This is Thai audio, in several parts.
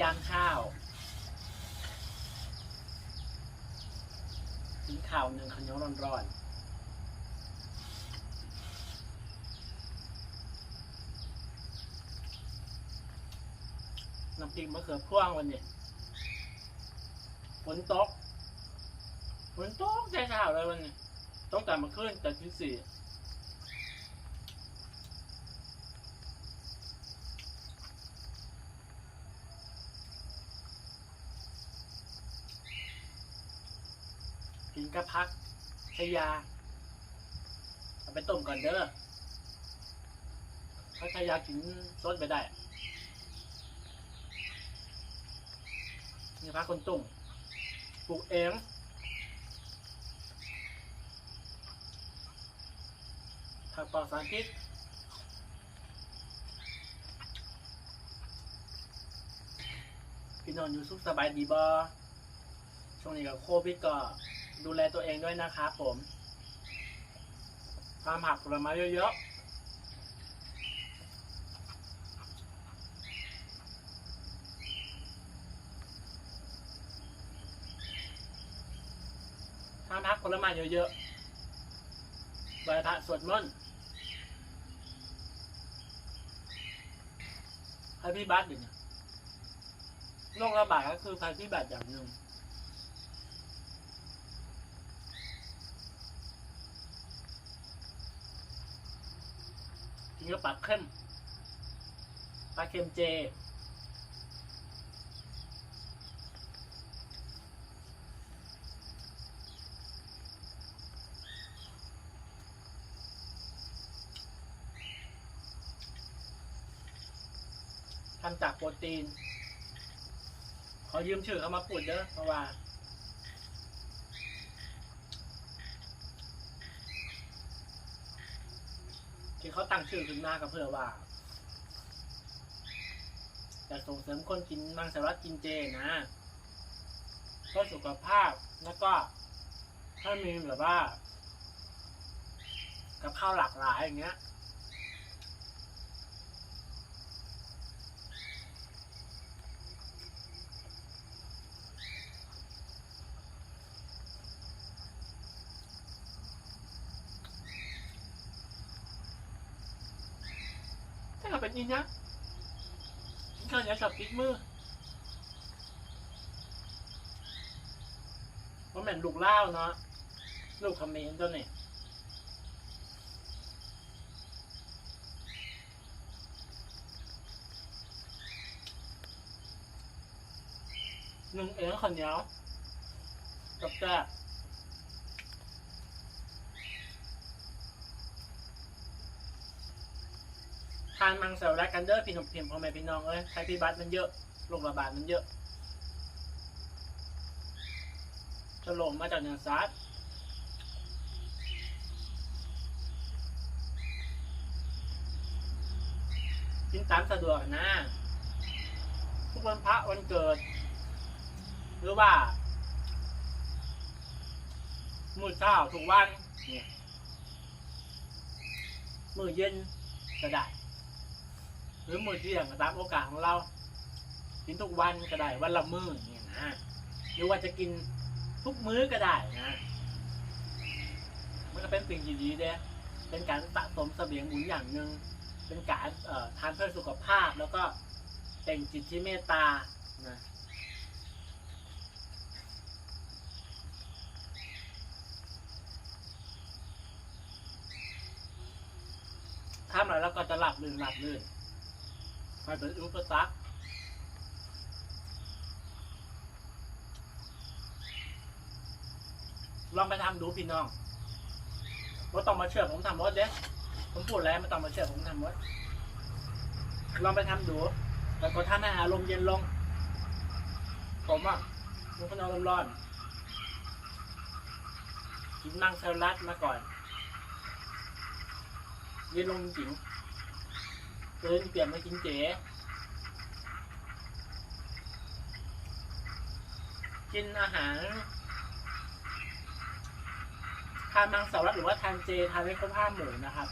ยามข้าว กินข้าวหนึ่งข้าวเหนียวร้อนๆน้ำพริกมะเขือพ่วงวันนี้ฝนตกฝนตกใจเช้าเลยวันนี้ตกแต่มื่อคืนแต่ที่สี่ กินกระพักใช้ยาเอาไปต้มก่อนเด้อถ้าใช้ยากินซดไปได้นี่พักคนตุ่มปลูกเองผักปลอดสารพิษพี่นอนอยู่สุขสบายดีบอช่วงนี้กับโควิดก็ ดูแลตัวเองด้วยนะครับผมทานผักผลไม้เยอะๆทานผักผลไม้เยอะๆไหว้พระสวดมนต์ภัยพิบัติอยู่เนี่ยโรคระบาดก็คือภัยพิบัติอย่างหนึ่ง กินกับปลาเค็มปลาเค็มเจ ทำจากโปรตีน ขอยืมชื่อเขามาพูดเด้อเพราะว่า ที่เขาตั้ง ชื่อขึ้นมาก็เพื่อว่าจะส่งเสริมคนกินมังสวิรัติกินเจนะเพื่อสุขภาพแล้วก็ถ้ามีแบบว่า กับข้าวหลากหลายอย่างเงี้ย กินนะข้าวเหนียวสับพริกมือเพราะแม่นลูกเล่าเนาะลูกคอมเมนตัวนี้หนึ่งเอ๋งข้าวเหนียวกับแจ๊านมังสวิรัตกันเด้อพี่หนุ่มเพียมพ่อแม่พี่น้องเอ้ยภัยพิบัติมันเยอะโรคระบาดมันเยอะจะลงมาจากเนื้อสัตว์กินตามสะดวกนะ ทุกวันพระวันเกิด หรือว่ามื้อเช้าทุกวันเนี่ยมื้อเย็นก็ได้ หรือมื้อเที่ยงก็ตามโอกาสของเรา กินทุกวันก็ได้วันละมื้ออย่างเงี้ยนะหรือว่าจะกินทุกมื้อก็ได้นะมันก็เป็นสิ่งที่ดีเด้เป็นการสะสมเสบียงบุญอย่างหนึ่งเป็นการเอ่อทานเพื่อสุขภาพแล้วก็เป็นจิตที่เมตตานะทำแล้วก็จะหลับลื่นหลับลื่น ไม่เป็นอุปสรรคลองไปทำดูพี่น้องว่าต้องมาเชื่อผมทำรถเด้ผมพูดแล้วไม่ต้องมาเชื่อผมทำรถลองไปทำดูแล้วก็ทำให้อารมณ์เย็นลง ผมอะผมก็นอนร้อนกินมังสวิรัตมาก่อน เย็นลงจริง เดินเปลี่ยนมากินเจกินอาหารทานมังสวิรัติหรือว่าทานเจทานไม่ครบห้าหมู่นะครับ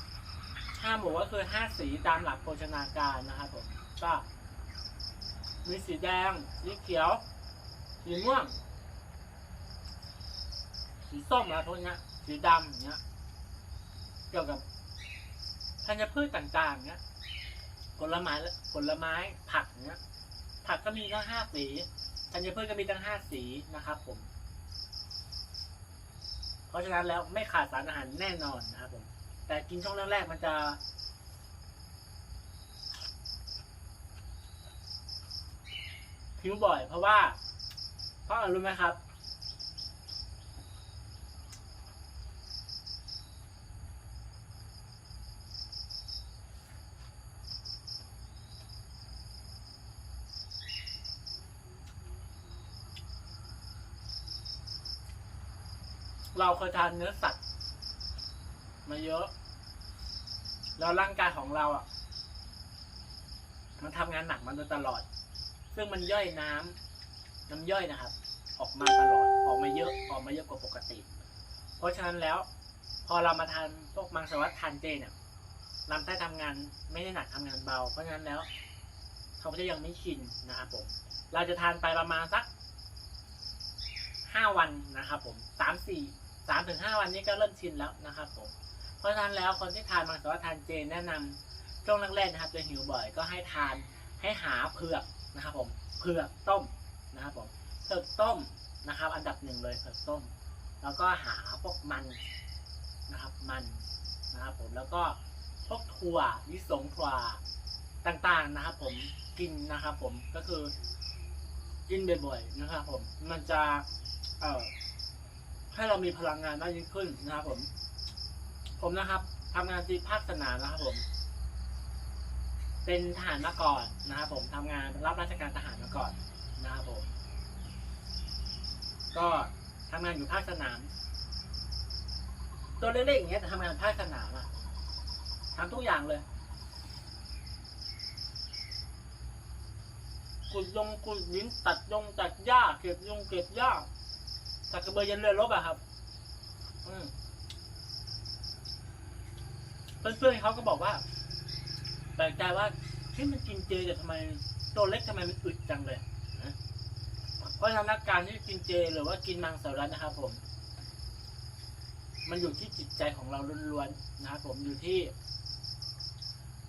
ห้าหมู่ก็คือห้าสีตามหลักโภชนาการนะครับผมก็มีสีแดง สีเขียว สีม่วง สีส้มอะไรพวกนี้สีดำอย่างเงี้ย เกี่ยวกับธัญพืชต่างๆเนี้ย ผลไม้ผลไม้ผักเนี้ยผักก็มีตั้งห้าสีธัญพืชก็มีตั้งห้าสีนะครับผม เพราะฉะนั้นแล้วไม่ขาดสารอาหารแน่นอนนะครับผม แต่กินช่วงแรกๆมันจะหิวบ่อยเพราะว่า เพราะอะไรรู้ไหมครับ เราเคยทานเนื้อสัตว์มาเยอะ แล้วร่างกายของเราอะ มันทำงานหนักมาโดยตลอด ซึ่งมันย่อยน้ำน้ำย่อยนะครับ ออกมาตลอดออกมาเยอะออกมาเยอะกว่าปกติ เพราะฉะนั้นแล้ว พอเรามาทานพวกมังสวิรัติทานเจเนี่ยลำไส้ทำงานไม่ได้หนักทำงานเบา เพราะฉะนั้นแล้วเขาก็จะยังไม่ชินนะครับผม เราจะทานไปประมาณสักห้าวันนะครับผมสามสี่ สามถึงห้าวันนี้ก็เริ่มชินแล้วนะครับผม เพราะฉะนั้นแล้วคนที่ทานมังสวิรัติทานเจแนะนำช่วงแรกๆนะครับจะหิวบ่อยก็ให้ทานให้หาเผือกนะครับผมเผือกต้มนะครับผมเผือกต้มนะครับ อันดับหนึ่งเลยเผือกต้ม แล้วก็หาพวกมันนะครับมันนะครับผมแล้วก็พวกถั่วลิสงถั่วต่างๆนะครับ ผมกินนะครับ ผมก็คือกินบ่อยๆนะครับ ผมมันจะเอ่อ ให้เรามีพลังงานมากยิ่งขึ้นนะครับผม ผมนะครับทำงานที่ภาคสนามนะครับผม เป็นทหารมาก่อนนะครับผมทำงานรับราชการทหารมาก่อนนะครับผม ก็ทำงานอยู่ภาคสนาม ตัวเล็กๆอย่างเงี้ยแต่ทำงานภาคสนามอะทำทุกอย่างเลยขุดยงขุดหินตัดยงตัดหญ้าเก็บยงเก็บหญ้า สักกระเบือยันเรือรบอะครับ อืมเพื่อนๆเขาก็บอกว่าแปลกใจว่าที่มันกินเจแต่ทำไมตัวเล็กทำไมมันอึดจังเลยนะเพราะฉะนั้นการที่กินเจหรือว่ากินมังสวิรัตินะครับ ผม มันอยู่ที่จิตใจของเราล้วนๆนะครับผมอยู่ที่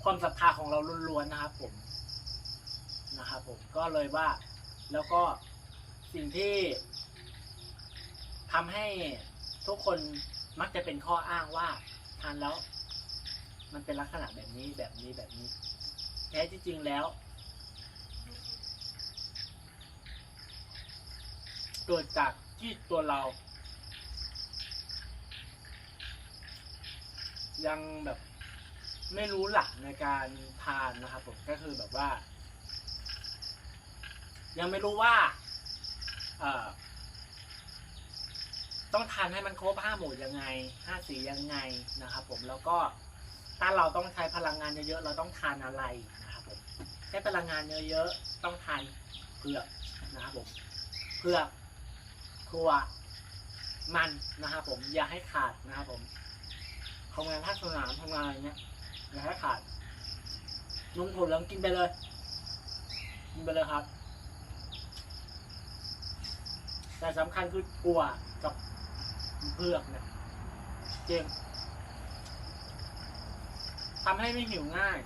ความศรัทธาของเราล้วนๆนะครับ ผมนะครับผมก็เลยว่า แล้วก็สิ่งที่ ทำให้ทุกคนมักจะเป็นข้ออ้างว่าทานแล้ว มันเป็นลักษณะแบบนี้แบบนี้แบบนี้แท้ที่จริงแล้ว เกิดจากที่ตัวเรา ยังแบบไม่รู้หลักในการทานนะครับผมก็คือแบบว่า ยังไม่รู้ว่า เอ่อ ต้องทานให้มันครบห้าหมู่ยังไงห้าสียังไงนะครับ ผมแล้วก็ถ้าเราต้องใช้พลังงานเยอะๆเราต้องทานอะไรนะครับผมใช้พลังงานเยอะๆต้องทานเผือกนะครับผมเผือกถั่วมันนะครับผมอย่าให้ขาดนะครับผมทำงานภาคสนามทำงานอะไรเงี้ยอย่าให้ขาดนมถั่วเหลืองกินไปเลย กินไปเลยครับ แต่สำคัญคือถั่วกับ เผือกเนี่ยเจงทำให้ไม่หิวง่าย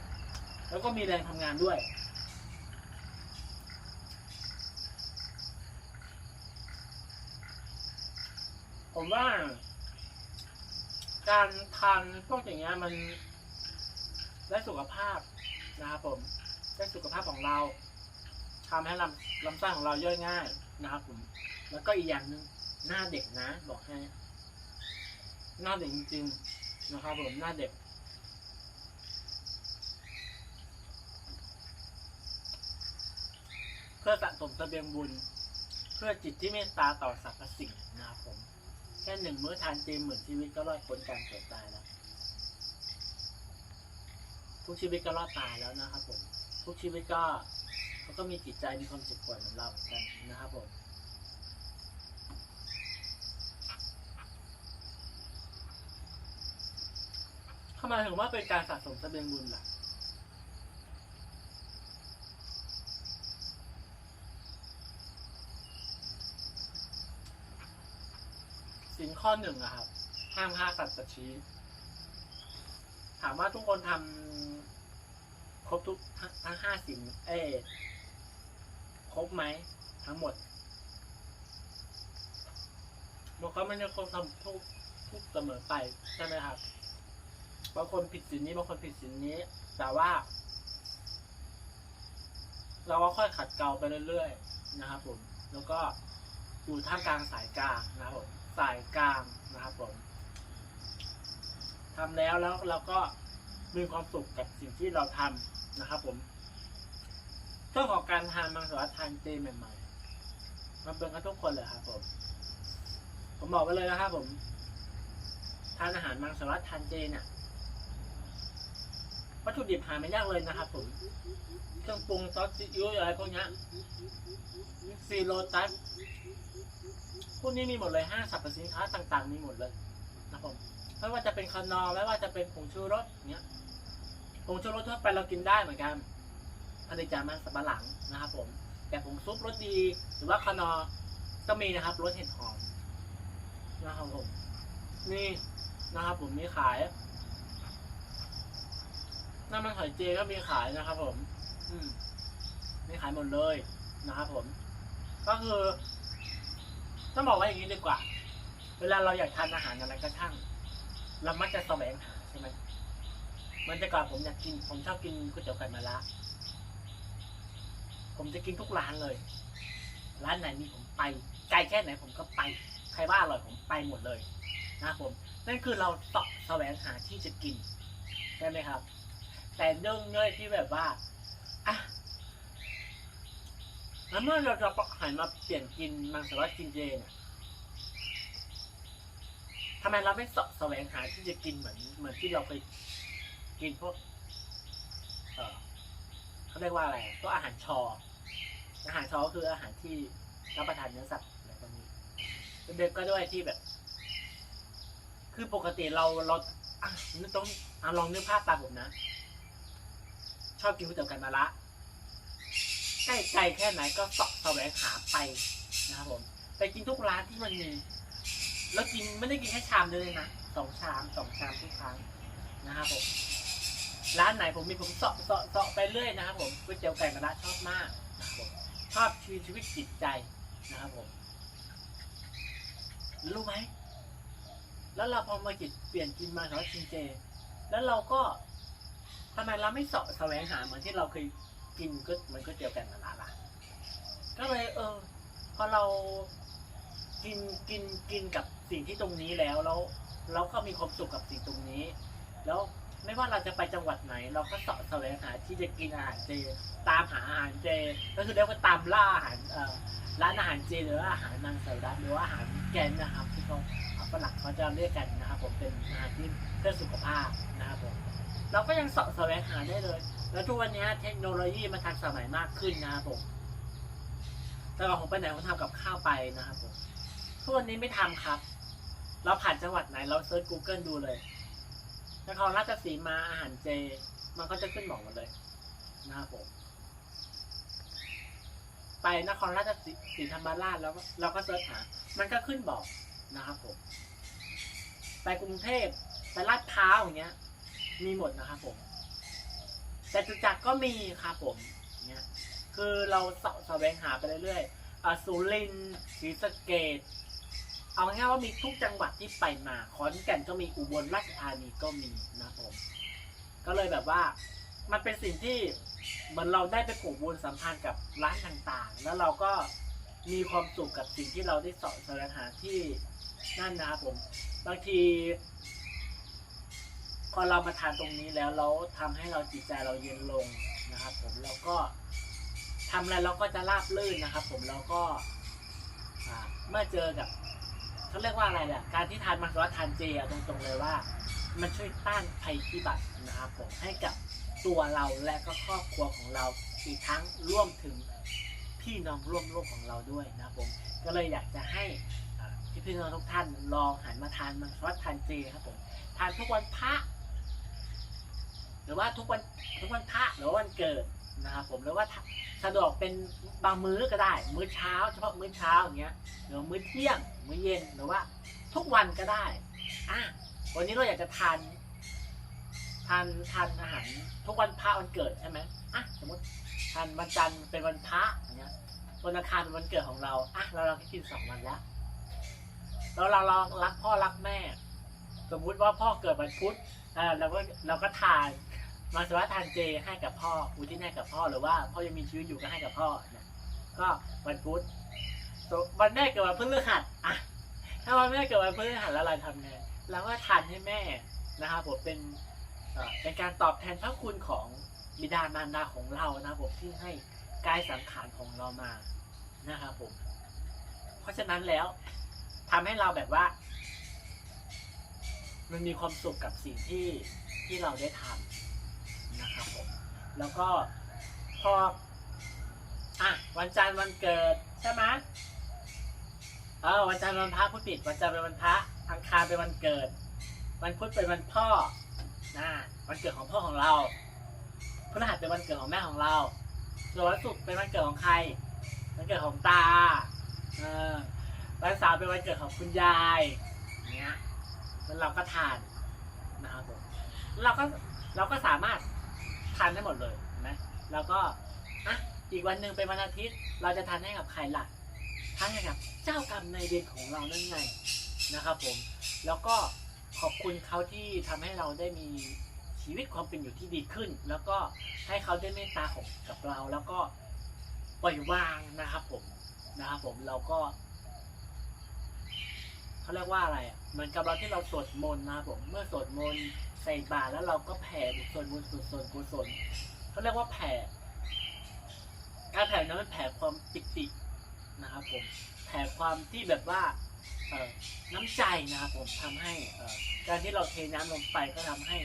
แล้วก็มีแรงทำงานด้วย ผมว่า การทานพวกอย่างเงี้ยมันได้สุขภาพนะครับผมได้สุขภาพของเราทำให้ลำลำไส้ของเราย่อยง่ายนะครับผม แล้วก็อีกอย่างหนึ่งหน้าเด็กนะ บอกให้ หน้าเด็กจริงๆนะครับผมหน้าเด็กเพื่อสะสมเสบียงบุญ เพื่อจิตที่เมตตาต่อสรรพสิ่งนะครับผม แค่หนึ่งมื้อทานเจหมื่นชีวิตก็รอดพ้นการเกิดตายแล้วทุกชีวิตก็รอดตายแล้วนะครับผม ทุกชีวิตก็เขาก็มีจิตใจมีความเจ็บปวดเหมือนเราเหมือนกันนะครับผม ทำไมถึงว่าเป็นการสะสมเสบียงบุญล่ะ สิ่งข้อหนึ่งอะครับ ห้ามฆ่าสัตว์สัตชีถามว่าทุกคนทำครบทุกทั้งห้าสิ่งเอครบไหมทั้งหมดมันก็ไม่ได้ครบทำทุกทุกเสมอไปใช่ไหมครับ บางคนผิดสินนี้บางคนผิดสินนี้ แต่ว่า เราก็ค่อยขัดเกลาไปเรื่อยๆนะครับผม แล้วก็อยู่ท่ามกลางสายกลางนะครับผมสายกลางนะครับผมทำแล้วแล้วเราก็มีความสุขกับสิ่งที่เราทำนะครับ ผมเรื่องของการทานมังสวิรัตทานเจใหม่ๆมันเป็นกันทุกคนเลยครับผม ผมบอกไปเลยนะครับผมทานอาหารมังสวิรัตทานเจเนี่ย วัตถุดิบหาไม่ยากเลยนะครับผมเครื่องปรุงซอสซีอิ๊วอะไรพวกนี้ซีโรตัสพวกนี้มีหมดเลยห้างสรรพสินค้าต่างๆ มีหมดเลยนะครับผมไม่ว่าจะเป็นคานอร์ไม่ว่าจะเป็นผงชูรสเนี้ยผงชูรสทั่วไปเรากินได้เหมือนกันผลิตจากมันสำปะหลังนะครับ ผม แต่ผงซุปรสดีหรือว่าคานอก็มีนะครับรสเห็ดหอมนะครับผมนี่นะครับผมมีขาย น้ำมันหอยเจก็มีขายนะครับ ผม อืมมีขายหมดเลยนะครับผม ก็คือต้องบอกว่าอย่างนี้ดีกว่า เวลาเราอยากทานอาหารอะไรก็ช่างเรามักจะแสวงหาใช่ไหมมันจะก่อนผมอยากกิน ผมชอบกินก๋วยเตี๋ยวไก่มะระผมจะกินทุกร้านเลย ร้านไหนมีผมไปไกลแค่ไหนผมก็ไป ใครว่าอร่อยผมไปหมดเลย นะครับผม นั่นคือเราเสาะแสวงหาที่จะกินใช่ไหมครับ แต่เรื่องเนื่อยที่แบบว่าอะแล้วเมื่อเราจะหันมาเปลี่ยนกินมังสวิรัติกินเจเนี่ยทำไมเราไม่สะแสวงหาที่จะกินเหมือน เหมือนที่เราเคยกินพวก เออเขาเรียกว่าอะไรพวอาหารชอ อาหารชอก็คืออาหารที่รับประทานเนื้อสัตว์อะไรพวกนี้เด็กก็ด้วยที่แบบ คือปกติเราเราอะนึกต้องอะลองนึกภาพตามผมนะ ชอบกินก๋วยเตี๋ยวไก่มะระใกล้ไกลแค่ไหนก็สาะแสวงหาไปนะครับผม ไปกินทุกร้านที่มันมีแล้วกินไม่ได้กินแค่ชามเดียวเลยนะสองชามสองชามทุกครั้งนะครับผมร้านไหนผมมีผมเสาะเสาะเสาะไปเรื่อยนะครับผมก๋วยเตี๋ยวไก่มะระชอบมากนะครับผมชอบชีวิตชีวิตจิตใจนะครับผมรู้ไหมแล้วเราพอมากินเปลี่ยนกินมาเขากินเจ แล้วเราก็ำไมเราไม่เสาะแสวงหาเหมือนที่เราเคยกินก็มันก็เจียวกันมาละละก็เลยเออ พอเรากินกินกินกับสิ่งที่ตรงนี้แล้วแล้วเราก็มีความสุขกับสิ่งตรงนี้ แล้วไม่ว่าเราจะไปจังหวัดไหน เราก็เสาะแสวงหาที่จะกินอาหารเจ ตามหาอาหารเจ ก็คือเรียกว่าตามล่าอาหารเอ่อร้านอาหารเจหรือว่าอาหารมังสวิรัตหรือว่าอาหารแกนนะครับที่เขาฝรั่งเขาจะเรียกกันนะครับผมเป็นอาหารที่เพื่อสุขภาพนะครับผม เราก็ยังสาะแสวงหาได้เลย แล้วทุกวันนี้เทคโนโลยีมันทันสมัยมากขึ้นนะครับผมแต่ก่อนผมไปไหนผมทำกับข้าวไปนะครับผมทุกวันนี้ไม่ทำครับ เราผ่านจังหวัดไหนเราเซิร์ช Google ดูเลยนครราชสีมาอาหารเจ มันก็จะขึ้นบอกหมดเลยนะครับผมไปนครราชสีสีธรรมราชแล้วเราก็เซิร์ชหา มันก็ขึ้นบอกนะครับผม ไปกรุงเทพไปลาดพร้าวอย่างเงี้ย มีหมดนะครับผมแต่จุจักรก็มีครับผมเงี้ยคือเราเสาะแสวงหาไปเรื่อยๆอสุรินทร์ศรีสะเกดเอาง่ายว่ามีทุกจังหวัดที่ไปมาขอนแก่นก็มีอุบลราชธานีก็มีนะผม ก็เลยแบบว่า มันเป็นสิ่งที่เหมือนเราได้ไปผูกบุญสัมพันธ์กับร้านต่างๆ แล้วเราก็มีความสุขกับสิ่งที่เราได้สาะแสวงหาที่นั่นนะครับผม บางที พอเรามาทานตรงนี้แล้วเราทำให้เราจิตใจเราเย็นลงนะครับ ผมแล้วก็ทำอะไรเราก็จะราบลื่นนะครับ ผมแล้วก็เมื่อเจอกับเขาเรียกว่าอะไรเนี่ยการที่ทานมังสวิรัติทานเจอะตรงๆเลยว่า มันช่วยต้านภัยพิบัตินะครับผมให้กับตัวเราและก็ครอบครัวของเราอีกทั้งร่วมถึงพี่น้องร่วมโลกของเราด้วยนะครับผมก็เลยอยากจะให้อ่พี่น้องทุกท่านลองหันมาทานมังสวิรัติทานเจครับผมทานทุกวันพระ หรือว่าทุกวันทุกวันพระหรือว่าวันเกิดนะครับผมหรือว่าสะดวกเป็นบางมื้อก็ได้ มื้อเช้าเฉพาะมื้อเช้าอย่างเงี้ยหรือมื้อเที่ยง มื้อเย็นหรือว่า ทุกวันก็ได้อะวันนี้เราอยากจะทานทานทานอาหารทุกวันพระวันเกิดใช่ไหมอะสมมติทานวันจันทร์เป็นวันพระอย่างเงี้ยวันอังคารเป็นวันเกิดของเราอะเราเราก็กินสองวันล้วแล้วเราเรารักพ่อรักแม่ สมมุติว่าพ่อเกิดวันพุธอ่าเราก็เราก็ทาน มาสวะทานเจให้กับพ่ออุทิศให้กับพ่อหรือว่าพ่อยังมีชีวิตอยู่ก็ให้กับพ่อนะก็วันพุธวันแม่เกิดวันพฤหัสอะถ้าวันแม่เกิดวันพฤหัสแล้วเราทำไงเราก็ทานให้แม่นะครับผมเป็นเป็นการตอบแทนพระคุณของบิดามารดาของเรานะครับผมที่ให้กายสังขารของเรามานะครับผม เพราะฉะนั้นแล้วทำให้เราแบบว่า มันมีความสุขกับสิ่งที่ที่เราได้ทำ นะครับผมแล้วก็พออะวันจันทร์วันเกิดใช่ไหมเออวันจันทร์วันพระพุทธปิดวันจันทร์เป็นวันพระอังคารเป็นวันเกิด วันพุธเป็นวันพ่อนะวันเกิดของพ่อของเราพฤหัสเป็นวันเกิดของแม่ของเราส่วนวันศุกร์เป็นวันเกิดของใคร วันเกิดของตาเออวันเสาร์เป็นวันเกิดของคุณยายเงี้ยแล้วเราก็ทานนะครับผมเราก็เราก็สามารถ ทานได้หมดเลยนไหมแล้วก็อะอีกวันหนึ่งเป็นวันอาทิตย์ เราจะทานให้กับใครล่ะทานให้กับเจ้ากรรมในายเวรของเรานั่นไงนะครับผม แล้วก็ขอบคุณเขาที่ทำให้เราได้มีชีวิตความเป็นอยู่ที่ดีขึ้น แล้วก็ให้เขาได้เมตตาของกับเรา แล้วก็ปล่อยวางนะครับผมนะครับผมเราก็เขาเรียกว่าอะไรอะเหมือนกับเราที่เราสวดมนต์นะครับผมเมื่อสวดมนต์ ใส่บาตรแล้วเราก็แผ่ส่วนบุญส่วนส่วนกุศลเขาเรียกว่าแผ่การแผ่นั้นมันแผ่ความปิตินะครับผมแผ่ความที่แบบว่าเออน้ำใจนะครับผมทำให้เออการที่เราเทน้ำลงไปก็ทำให้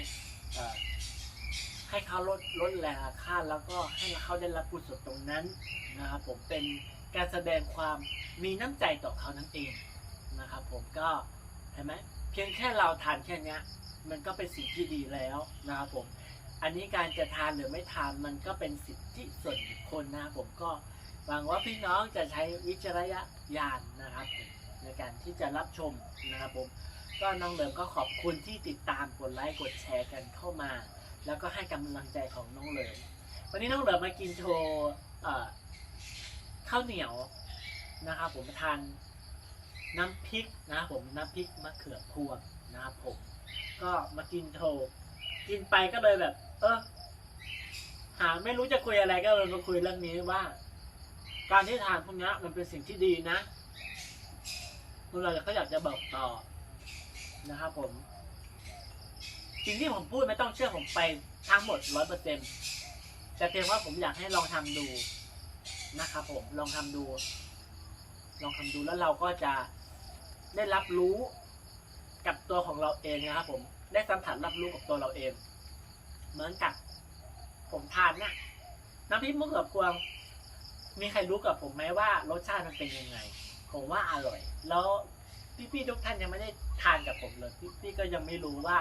เออให้เขาลดลดแรงอาฆาตแล้วก็ให้เขาได้รับกุศลตรงนั้นนะครับผมเป็นการแสดงความมีน้ำใจต่อเขานั่นเองนะครับผมก็เห็นไหมเพียงแค่เราทานแค่นี้ มันก็เป็นสิ่งที่ดีแล้วนะครับผม อันนี้การจะทานหรือไม่ทานมันก็เป็นสิทธิส่วนบุคคลนะครับผมก็หวังว่าพี่น้องจะใช้วิจารณญาณนะครับในการที่จะรับชมนะครับผม ก็น้องเหลิมก็ขอบคุณที่ติดตามกดไลค์กดแชร์กันเข้ามา แล้วก็ให้กำลังใจของน้องเหลิมวันนี้น้องเหลิมมากินโชว์ข้าวเหนียวนะครับผมทานน้ำพริกนะครับผมน้ำพริกมะเขือพวงนะครับผม ก็มากินโทกินไปก็เลยแบบ เออหาไม่รู้จะคุยอะไรก็เลยมาคุยเรื่องนี้ว่า การที่ทานพวกนี้มันเป็นสิ่งที่ดีนะพวกเราก็อยากจะบอกต่อนะครับผมสิ่งที่ผมพูดไม่ต้องเชื่อผมไปทั้งหมดร้อยเปอร์เซ็นต์แต่เพียงว่าผมอยากให้ลองทำดูนะครับผมลองทำดู ลองทำดูแล้วเราก็จะได้รับรู้ กับตัวของเราเองนะครับผมได้สัมผัสรับรู้กับตัวเราเอง เหมือนกับผมทานนะน้ำพริกมะเขือพวง มีใครรู้กับผมไหมว่ารสชาติมันเป็นยังไง ผมว่าอร่อย แล้วพี่ๆทุกท่านยังไม่ได้ทานกับผมเลยพี่ๆก็ยังไม่รู้ว่า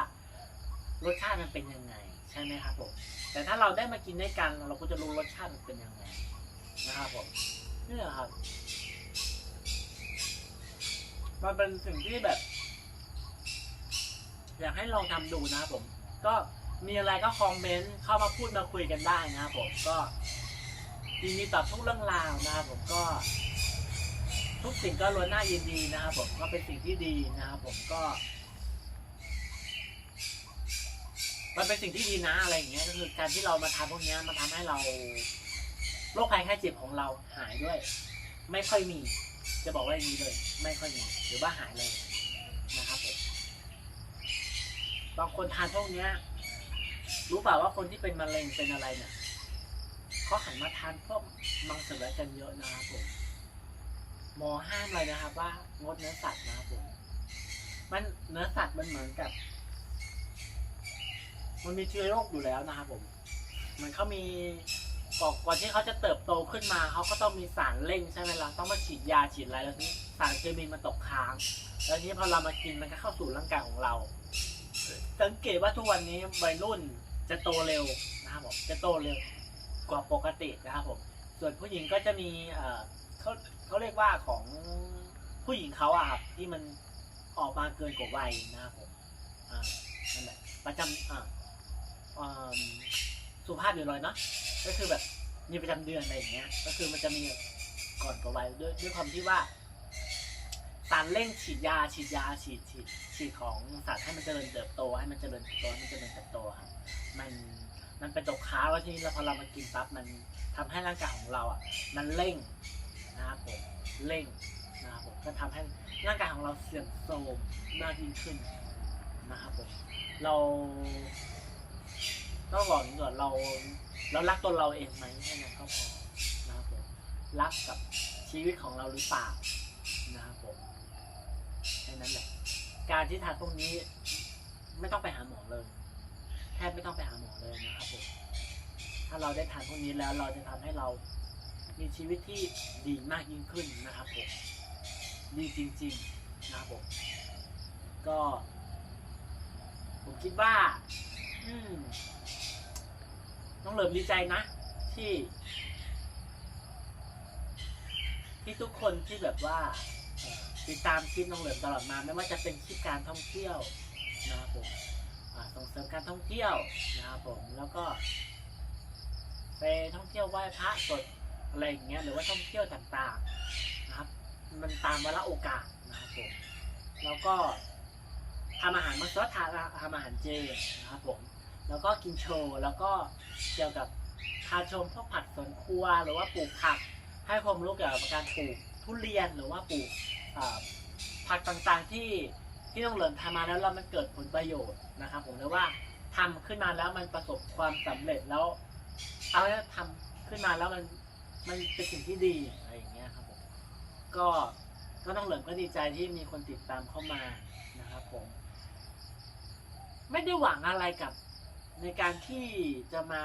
รสชาติมันเป็นยังไง ใช่ไหมครับผมแต่ถ้าเราได้มากินด้วยกัน เราก็จะรู้รสชาติมันเป็นยังไงนะครับผมนี่แหละครับ มันเป็นสิ่งที่แบบ อยากให้ลองทำดูนะครับผม ก็มีอะไรก็คอมเมนต์เข้ามาพูดมาคุยกันได้นะครับผมก็ยินดีตอบทุกเรื่องราวนะครับผมก็ ทุกสิ่งก็ล้วนน่ายินดีนะครับผมก็เป็นสิ่งที่ดีนะครับผมก็ มันเป็นสิ่งที่ดีนะอะไรอย่างเงี้ยก็คือการที่เรามาทำพวกเนี้ยมันทำให้เราโรคภัยไข้เจ็บของเราหายด้วย ไม่ค่อยมี จะบอกว่าอย่างนี้เลย ไม่ค่อยมีหรือว่าหายเลยนะครับผม บางคนทานพวกเนี้ย รู้เปล่าว่าคนที่เป็นมะเร็งเป็นอะไรเนี่ยเขาหันมาทานพวกมังสวิรัติกันเยอะนะครับผมหมอห้ามเลยนะครับ ว่างดเนื้อสัตว์นะครับผมมันเนื้อสัตว์มันเหมือนกับ มันมีเชื้อโรคอยู่แล้วนะครับผมมันเขามีก่อนก่อนที่เขาจะเติบโตขึ้นมาเขาก็ต้องมีสารเร่งใช่ไหมล่ะต้องมาฉีดยาฉีดอะไรแล้วนี้สารเคมีมันตกค้าง แล้วทีนี้พอเรามากินมันก็เข้าสู่ร่างกายของเรา สังเกตว่าทุกวันนี้วัยรุ่นจะโตเร็วนะครับผมจะโตเร็วกว่าปกตินะครับผมส่วนผู้หญิงก็จะมีเอ่อเขาเขาเรียกว่าของผู้หญิงเขาอะครับที่มันออกมาเกินกว่าวัยนะครับผมอ่านั่นแหละประจำอ่าอ่าสุภาพอยู่เลยเนาะก็คือแบบมีประจำเดือนอะไรอย่างเงี้ย ก็คือมันจะมีก่อนกว่าวัยด้วยด้วยความที่ว่า สารเร่งฉีดยาฉีดยาฉีดฉีดฉีดของสัตว์ให้มันเจริญเติบโตให้มันเจริญเติบโตให้มันเจริญเติบโตครับมันมันเป็นตกค้างแล้วทีนี้เราพอเรามากินปั๊บมันทำให้ร่างกายของเราอะมันเร่งนะครับผมเร่งนะครับผมก็ทำให้ร่างกายของเราเสื่อมโทรมมากยิ่งขึ้นนะครับผมเราต้องบอกก่อนเราเรารักตัวเราเองไหมแค่นั้นก็พอนะครับผมรักกับชีวิตของเราหรือเปล่า ค่นั้นแหละ การที่ทานพวกนี้ไม่ต้องไปหาหมอเลย แทบไม่ต้องไปหาหมอเลยนะครับผมถ้าเราได้ทานพวกนี้แล้วเราจะทำให้เรามีชีวิตที่ดีมากยิ่งขึ้นนะครับผมดีจริง ๆ นะครับผมก็ ผมคิดว่า อืมน้องเหลิมดีใจนะ ที่ ที่ทุกคนที่แบบว่า ติดตามคลิปน้องเหลิมตลอดมา ไม่ว่าจะเป็นคลิปการท่องเที่ยวนะครับผมส่งเสริมการท่องเที่ยวนะครับผมแล้วก็ไปท่องเที่ยวไหว้พระสดอะไรอย่างเงี้ยหรือว่าท่องเที่ยวต่างๆนะครับ มันตามวาระโอกาสนะครับผมแล้วก็ทำอาหารมัสวัตทานทำอาหารเจนะครับผมแล้วก็กินโชว์แล้วก็เกี่ยวกับพาชมพวกผักสวนครัวหรือว่าปลูกผัก ให้ความรู้เกี่ยวกับการปลูกทุเรียนหรือว่าปลูก ผักต่างๆที่ที่ต้องเริ่มทำมาแล้วเรามันเกิดผลประโยชน์นะครับ ผมหรือว่าทำขึ้นมาแล้วมันประสบความสำเร็จแล้วเอาแล้วทำขึ้นมาแล้วมันมันเป็นสิ่งที่ดีอะไรอย่างเงี้ยครับผมก็ก็ต้องเหลิมก็ดีใจที่มีคนติดตามเข้ามานะครับผม ไม่ได้หวังอะไรกับในการที่จะมา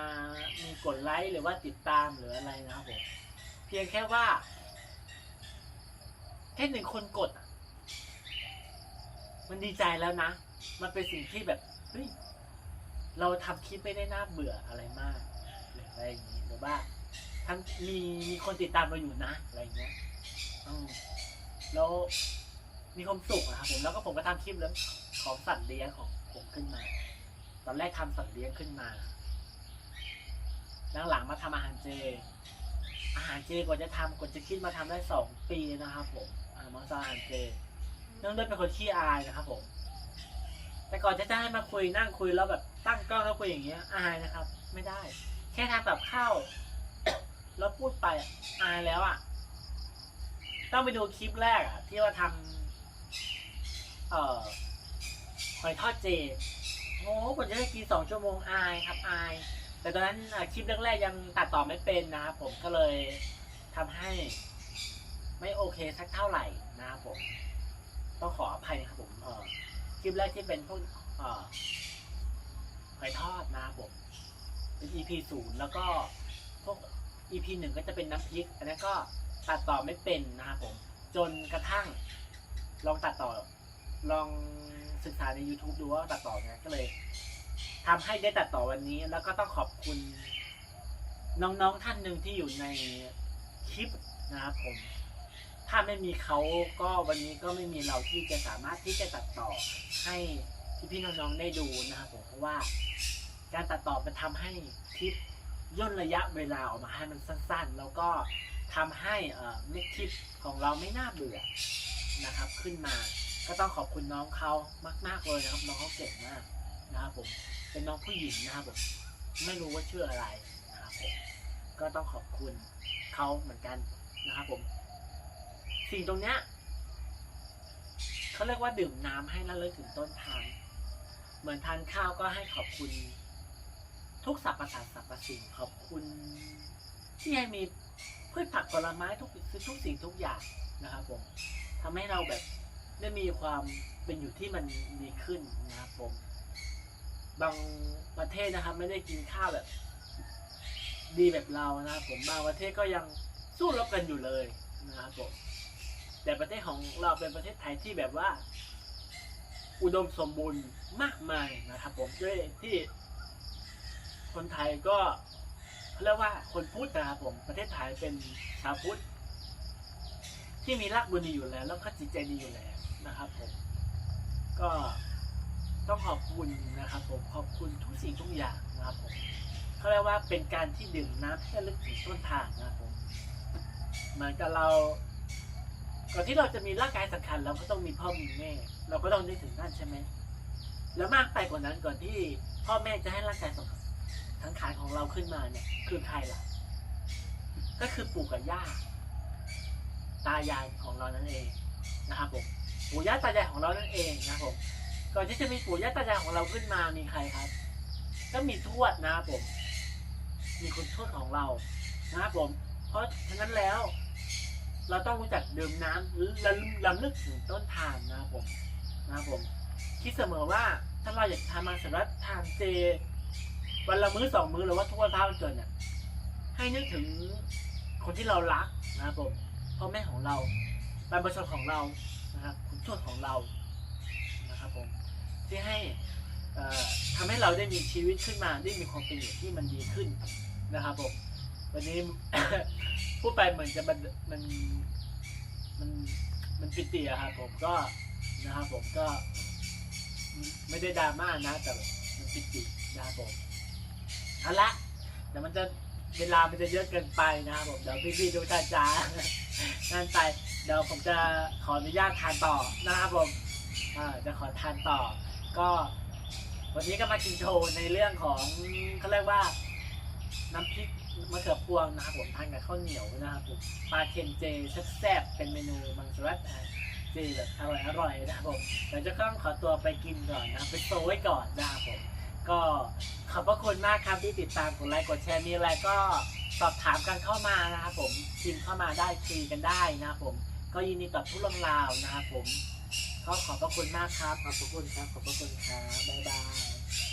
มีกดไลค์หรือว่าติดตามหรืออะไรนะครับผมเพียงแค่ว่า ค่หนึ่งคนกด มันดีใจแล้วนะ มันเป็นสิ่งที่แบบเฮ้ยเราทำคลิปไม่ได้น่าเบื่ออะไรมากหรืออะไรอย่างนี้หรือว่าทั้งมีมีคนติดตามเราอยู่นะอะไรอย่างเงี้ยแล้วมีความสุขอะครับผมแล้วก็ผมก็ทำคลิปเรื่องของสัตว์เลี้ยงของผมขึ้นมา ตอนแรกทำสัตว์เลี้ยงขึ้นมาหลังๆมาทำอาหารเจ อาหารเจกว่าจะทำกว่าจะคิดมาทำได้สองปีนะครับผม มาสอาหารเจเนื่องด้วยเป็นคนขี้อายนะครับผม แต่ก่อนจะจะให้มาคุยนั่งคุยแล้วแบบตั้งกล้องแล้วคุยอย่างเงี้ยอายนะครับ ไม่ได้ แค่ทำแบบข้าวแล้วพูดไปอายแล้วอะ ต้องไปดูคลิปแรกอะ ที่ว่าทำเอ่อหอยทอดเจโอ้กว่าจะได้กินสองชั่วโมงอายครับอาย แต่ตอนนั้นคลิปแรกๆยังตัดต่อไม่เป็นนะครับผมก็เลยทำให้ ไม่โอเคสักเท่าไหร่นะครับผมต้องขออภัยนะครับผมเออคลิปแรกที่เป็นพวกเออหอยทอดนะครับผมเป็น EP ศูนย์แล้วก็พวก EP หนึ่งก็จะเป็นน้ำพริก อันนั้นก็ตัดต่อไม่เป็นนะครับผม จนกระทั่งลองตัดต่อลองศึกษาใน YouTube ดูว่าตัดต่อไงก็เลยทำให้ได้ตัดต่อวันนี้ แล้วก็ต้องขอบคุณ น้องๆท่านหนึ่งที่อยู่ในคลิปนะครับผม ถ้าไม่มีเขาก็วันนี้ก็ไม่มีเราที่จะสามารถที่จะตัดต่อให้พี่ๆน้องๆได้ดูนะครับผมเพราะว่า การตัดต่อมันทำให้คลิปย่นระยะเวลาออกมาให้มันสั้นๆ แล้วก็ทำให้เอ่อเม็ดคลิปของเราไม่น่าเบื่อนะครับ ขึ้นมาก็ต้องขอบคุณน้องเขามาก ๆเลยนะครับ น้องเขาเก่งมากนะครับผมเป็นน้องผู้หญิงนะครับผมไม่รู้ว่าชื่ออะไรนะครับผมก็ต้องขอบคุณเขาเหมือนกันนะครับผม สิ่งตรงเนี้ยเขาเรียกว่าดื่มน้ำให้ระลึกถึงต้นทาง เหมือนทานข้าวก็ให้ขอบคุณ ทุกสรรพสัตว์สรรพสิ่งขอบคุณ ที่ให้มีพืชผักผลไม้ทุกทุกสิ่งทุกอย่างนะครับผมทำให้เราแบบได้มีความเป็นอยู่ที่มันดีขึ้นนะครับผม บางประเทศนะครับ ไม่ได้กินข้าวแบบ ดีแบบเรานะครับผมบางประเทศก็ยังสู้รบกันอยู่เลยนะครับผม แต่ประเทศของเราเป็นประเทศไทยที่แบบว่า อุดมสมบูรณ์มากมายนะครับผมด้วยที่ คนไทยก็เขาเรียกว่าคนพุทธนะครับผมประเทศไทยเป็นชาวพุทธที่มีรักบุญดีอยู่แล้ว แล้วก็จิตใจดีอยู่แล้วนะครับผมก็ต้องขอบคุณนะครับผมขอบคุณทุกสิ่งทุกอย่างนะครับผมเขาเรียกว่าเป็นการที่ดื่มน้ำที่ระลึกถึงต้นทางนะครับผมเหมือนกับเรา ก่อนที่เราจะมีร่างกายสังขารเราก็ต้องมีพ่อมีแม่ เราก็ต้องนึกถึงนั่นใช่ไหมแล้วมากไปกว่านั้นก่อนที่พ่อแม่จะให้ร่างกายสังสังขารของเราขึ้นมาเนี่ย คือใครล่ะ ก็คือปู่กับย่า ตายายของเรานั่นเองนะครับผมปู่ย่าตายายของเรานั่นเองนะครับผมก่อนที่จะมีปู่ย่าตายายของเราขึ้นมามีใครครับ ก็มีทวดนะครับผม มีคุณทวดของเรานะครับผม เพราะฉะนั้นแล้ว เราต้องรู้จักดื่มน้ำหรือระลึกลำลึกถึงต้นทางนะครับผมนะครับผม คิดเสมอว่าถ้าเราอยากทำมาสำหรับทานเจ วันละมื้อสองมื้อหรือว่าทุกวันพระวันเกิดเนี่ยให้นึกถึงคนที่เรารักนะครับผมพ่อแม่ของเราบรรพชนของเรานะครับคุณทวดของเรานะครับผมที่ให้เอ่อทำให้เราได้มีชีวิตขึ้นมาได้มีความเป็นอยู่ที่มันดีขึ้นนะครับผม วันนี้ พูดไปเหมือนจะมันมันมันมันปิติอะครับผมก็นะครับผมก็ ไม่ได้ดราม่านะ แต่มันปิตินะครับผมเอาละเดี๋ยวมันจะเวลามันจะเยอะเกินไปนะครับผมเดี๋ยวพี่ๆทุกท่าจ้านั่นไปเดี๋ยวผมจะขออนุญาตทานต่อนะครับผมอ่าจะขอทานต่อ ก็วันนี้ก็มากินโชว์ในเรื่องของเขาเรียกว่าน้ำพริก มะเขือพวงนะครับผมทานกับข้าวเหนียวนะครับผมปลาเค็มเจแซ่บๆเป็นเมนูมังสวิรัตเจแบบอร่อยอร่อยนะครับผมเดี๋ยวจะต้องขอตัวไปกินก่อนนะไปโซไว้ก่อนนะครับผมก็ขอบพระคุณมากครับที่ติดตามกดไลค์กดแชร์มีอะไรก็สอบถามกันเข้ามานะครับผมพิมพ์เข้ามาได้คุยกันได้นะครับผมก็ยินดีตอบทุกเรื่องราวนะครับผมก็ขอบพระคุณมากครับ ขอบพระคุณครับ ขอบพระคุณครับ บ๊ายบาย